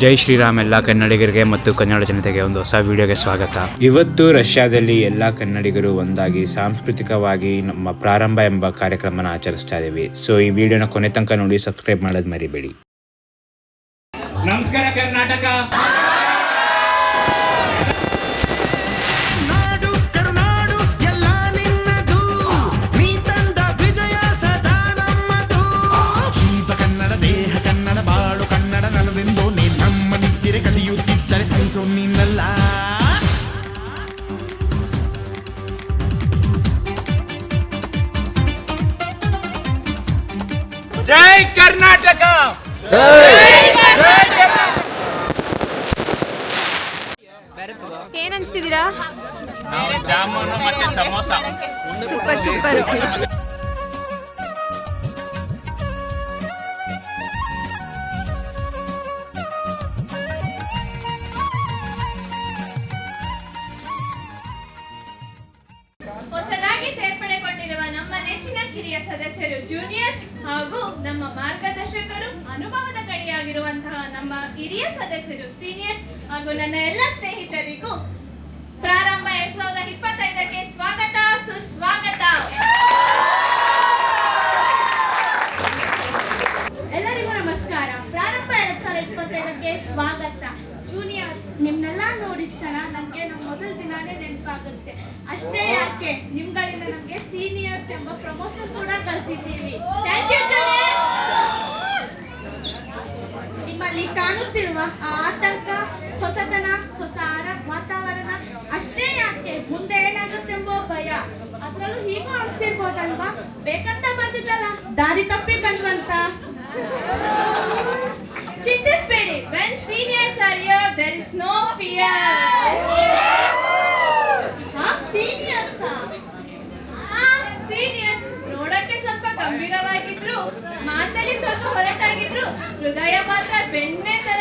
ಜೈ ಶ್ರೀರಾಮ್ ಎಲ್ಲ ಕನ್ನಡಿಗರಿಗೆ ಮತ್ತು ಕನ್ನಡ ಜನತೆಗೆ ಒಂದು ಹೊಸ ವಿಡಿಯೋಗೆ ಸ್ವಾಗತ. ಇವತ್ತು ರಷ್ಯಾದಲ್ಲಿ ಎಲ್ಲ ಕನ್ನಡಿಗರು ಒಂದಾಗಿ ಸಾಂಸ್ಕೃತಿಕವಾಗಿ ನಮ್ಮ ಪ್ರಾರಂಭ ಎಂಬ ಕಾರ್ಯಕ್ರಮನ ಆಚರಿಸ್ತಾ ಇದ್ದೀವಿ. ಸೊ ಈ ವಿಡಿಯೋನ ಕೊನೆ ತನಕ ನೋಡಿ ಸಬ್ಸ್ಕ್ರೈಬ್ ಮಾಡೋದು ಮರಿಬೇಡಿ. ನಮಸ್ಕಾರ ಕರ್ನಾಟಕ. ಕಲಿಯುತ್ತಿದ್ದರೆ ಸಹಿಸು ನಿನ್ನಲ್ಲ ಜೈ ಕರ್ನಾಟಕ! ಏನ್ ಅನ್ಸ್ತಿದ್ದೀರಾ? ಜಾಮೂನು ಮತ್ತೆ ಸಮೋಸ. Super super. ಆರ- ವಾತಾವರಣ, ಅಷ್ಟೇ ಯಾಕೆ? ಮುಂದೆ ಏನಾಗುತ್ತೆಂಬೋ ಭಯ. ಅದ್ರಲ್ಲೂ ಹೀಗೂ ಅನ್ಸಿರ್ಬೋದಲ್ವಾ ಬೇಕಂತ ಬಂದಿದ್ದಲ್ಲ, ದಾರಿ ತಪ್ಪಿ ಬಂದ್ವಂತ. ಚಿಂತಿಸ್ಬೇಡಿ. When seniors are here, there is no fear. ಹಾ ಸೀನಿಯರ್ಸ್ ನೋಡಕ್ಕೆ ಸ್ವಲ್ಪ ಗಂಭೀರವಾಗಿದ್ರು, ಮಾತಲ್ಲಿ ಸ್ವಲ್ಪ ಹೊರಟಾಗಿದ್ರು, ಹೃದಯ ಮಾತ್ರ ಬೆಣ್ಣೆ ತರ.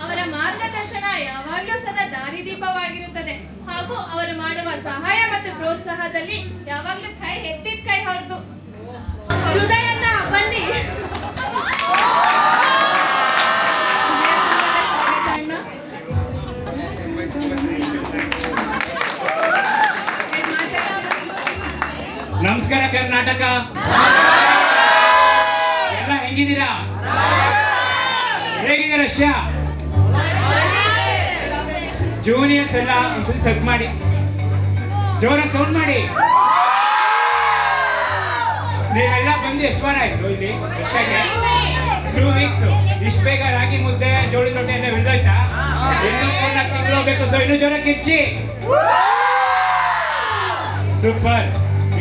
ಅವರ ಮಾರ್ಗದರ್ಶನ ಯಾವಾಗಲೂ ಸದಾ ದಾರಿದೀಪವಾಗಿರುತ್ತದೆ ಹಾಗೂ ಅವರು ಮಾಡುವ ಸಹಾಯ ಮತ್ತು ಪ್ರೋತ್ಸಾಹದಲ್ಲಿ ಯಾವಾಗಲೂ ಕೈ ಎತ್ತಿದ ಕೈ ಹೊರದು ಹೃದಯನ ಬನ್ನಿ. ನಮಸ್ಕಾರ ಕರ್ನಾಟಕ. ಎಲ್ಲ ಹೆಂಗಿದ್ದೀರಾ? ಹೇಗಿದೆ ರಷ್ಯಾ? ಜೂನಿಯರ್ಸ್ ಎಲ್ಲ ಒಂದ್ಸಲಿ ಸೆಟ್ ಮಾಡಿ. ಜೋರಾಗಿ ಸೌಂಡ್ ಮಾಡಿ. ನೀವೆಲ್ಲ ಬಂದು ಎಷ್ಟು ವಾರ ಆಯ್ತು ಇಲ್ಲಿ? ಟೂ ವೀಕ್ಸ್ ಇಷ್ಟು ಬೇಗ ರಾಗಿ ಮುದ್ದೆ, ಜೋಳಿ ರೊಟ್ಟಿ ಎಲ್ಲ ಬಿಡ್ದೋಯ್ತಾ ಇನ್ನೂ ಮೂರ್ನಾಲ್ಕು ತಿಂಗಳು ಹೋಗ್ಬೇಕು ಸೊ ಇನ್ನೂ ಜೋರ ಕಿರ್ಚಿ. ಸೂಪರ್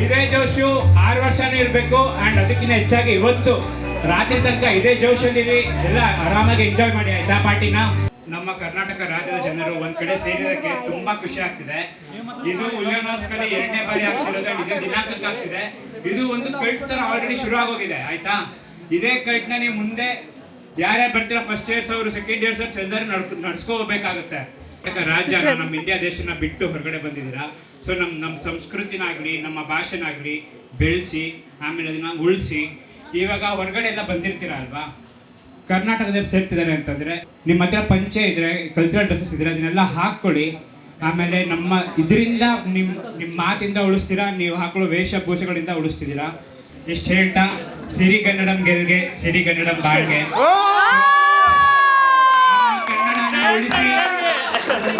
ಇದೇ ಜೋಶು ಆರು ವರ್ಷನೂ ಇರಬೇಕು ಅಂಡ್ ಅದಕ್ಕಿಂತ ಹೆಚ್ಚಾಗಿ ಇವತ್ತು ರಾತ್ರಿ ತನಕ ಇದೇ ಜೋಶಲ್ಲಿ ಎಲ್ಲ ಆರಾಮಾಗಿ ಎಂಜಾಯ್ ಮಾಡಿ, ಆಯ್ತಾ ಪಾರ್ಟಿನ? ನಮ್ಮ ಕರ್ನಾಟಕ ರಾಜ್ಯದ ಜನರು ಒಂದ್ ಕಡೆ ಸೇರಿದಕ್ಕೆ ತುಂಬಾ ಖುಷಿ ಆಗ್ತಿದೆ. ಇದು ಉಲ್ಯಾನೋಸ್ಕರ ಎರಡನೇ ಬಾರಿ ಆಗ್ತಿರೋದು ಇದೇ ದಿನಾಂಕಕ್ಕೆ ಆಗ್ತಿದೆ. ಇದು ಒಂದು ಕಲ್ಟ್ ತರ ಆಲ್ರೆಡಿ ಶುರು ಆಗೋಗಿದೆ, ಆಯ್ತಾ? ಇದೇ ಕಲ್ಟ್ನ ನೀವು ಮುಂದೆ ಯಾರ್ಯಾರು ಬರ್ತೀರಾ ಫಸ್ಟ್ ಇಯರ್ಸ್ ಅವರು ಸೆಕೆಂಡ್ ಇಯರ್ಸ್ ಅವ್ರು ಎಲ್ಲರೂ ನಡ್ಕೊ ನಡ್ಸ್ಕೊ ಹೋಗ್ಬೇಕಾಗುತ್ತೆ ರಾಜ್ಯ ನಮ್ಮ ಇಂಡಿಯಾ ದೇಶನ ಬಿಟ್ಟು ಹೊರಗಡೆ ಬಂದಿದ್ದೀರಾ? ಸೊ ನಮ್ಮ ನಮ್ಮ ಸಂಸ್ಕೃತಿನಾಗ್ಲಿ, ನಮ್ಮ ಭಾಷೆನಾಗ್ಲಿ ಬೆಳೆಸಿ, ಆಮೇಲೆ ಅದನ್ನ ಉಳಿಸಿ, ಇವಾಗ ಹೊರಗಡೆ ಎಲ್ಲ ಬಂದಿರ್ತೀರಾ ಅಲ್ವಾ? ಕರ್ನಾಟಕದಲ್ಲಿ ಸೇರ್ತಿದ್ದಾರೆ ಅಂತಂದ್ರೆ ನಿಮ್ಮ ಹತ್ರ ಪಂಚೆ ಇದ್ರೆ ಕಲ್ಚರಲ್ ಡ್ರೆಸ್ಸಸ್ ಇದ್ರೆ ಅದನ್ನೆಲ್ಲ ಹಾಕ್ಕೊಳ್ಳಿ. ಆಮೇಲೆ ನಮ್ಮ ಇದರಿಂದ ನಿಮ್ಮ ನಿಮ್ಮ ಮಾತಿಂದ ಉಳಿಸ್ತೀರಾ ನೀವು ಹಾಕೊಳ್ಳೋ ವೇಷಭೂಷಗಳಿಂದ ಉಳಿಸ್ತಿದ್ದೀರಾ? ಇಷ್ಟು ಹೇಳ್ತಾ ಸಿರಿಗನ್ನಡಂ ಗೆಲ್ಗೆ ಸಿರಿಗನ್ನಡಂ ಬಾಳ್ಗೆ. ಕನ್ನಡನ ಉಳಿಸಿ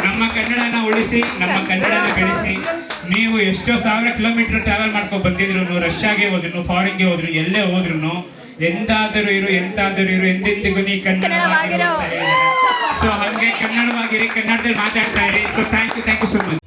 ನಮ್ಮ ಕನ್ನಡನ ಉಳಿಸಿ ನಮ್ಮ ಕನ್ನಡನ ಬೆಳೆಸಿ. ನೀವು ಎಷ್ಟೋ ಸಾವಿರ ಕಿಲೋಮೀಟರ್ ಟ್ರಾವೆಲ್ ಮಾಡ್ಕೊಂಡು ಬಂದಿದ್ರು ರಷ್ಯಾಗೆ ಹೋದ್ರು ಫಾರಿನ್ಗೆ ಹೋದ್ರು ಎಲ್ಲೇ ಹೋದ್ರು ಎಂದಾದರೂ ಇರು ಎಂತಾದರೂ ಇರು ಎಂದೆಂದಿಗೂ ನೀ ಕನ್ನಡವಾಗಿರೋ ಸೊ ಹಂಗೆ ಕನ್ನಡವಾಗಿರಿ ಕನ್ನಡದಲ್ಲಿ ಮಾತಾಡ್ತಾ ಇರಿ. So thank you thank you so much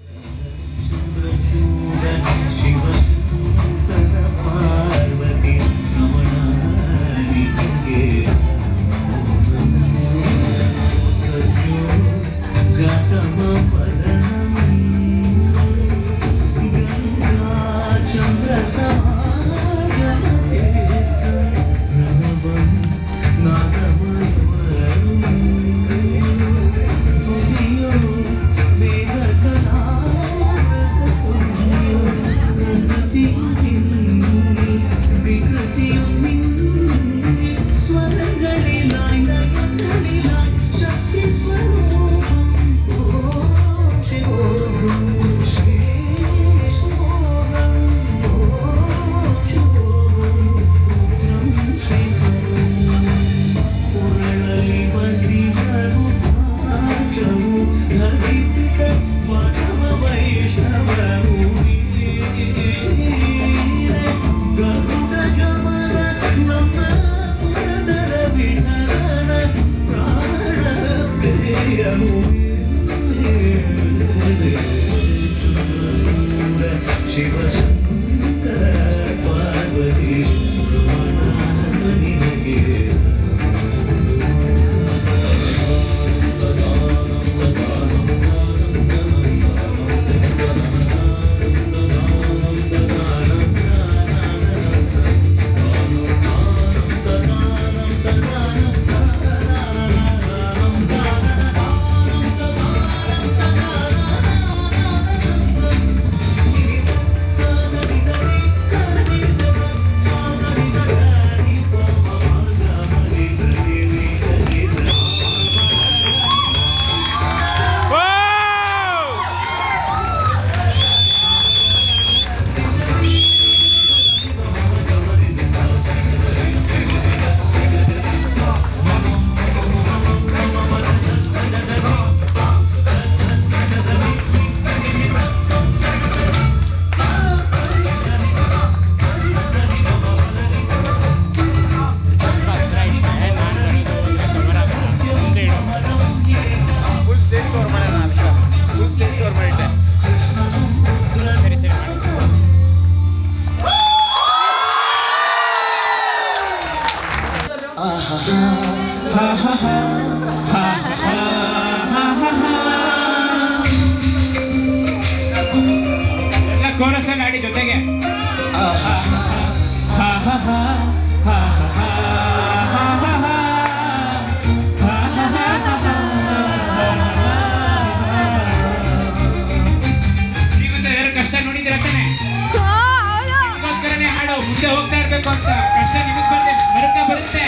ಹೋಗ್ತಾ ಇರ್ಬೇಕು ಅಂತ ಕಷ್ಟ ನಿಮಗೆ ಬಂದೆ ಮರುಕ ಬರುತ್ತೆ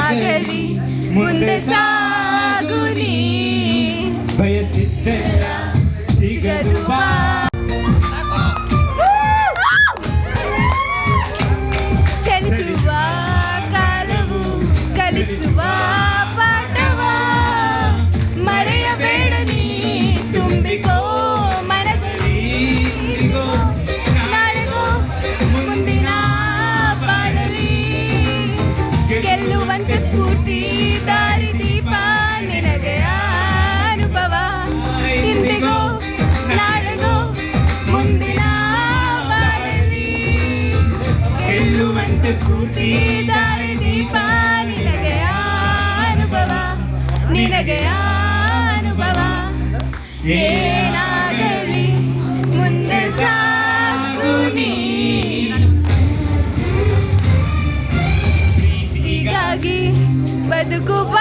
ಆಗಲಿ ಮುಂದೆ ಸಾಗುನಿ ಬಯಸಿದ್ದೆಲ್ಲ 解毒 cukup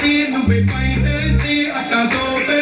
ਸੀ ਨੂੰ ਵੀ ਪੈਂਦੇ ਸੀ ਅਟਾ ਤੋਂ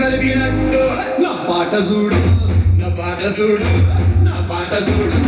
కలిపినట్టు. నా పాట చూడు నా పాట చూడు నా పాట చూడు.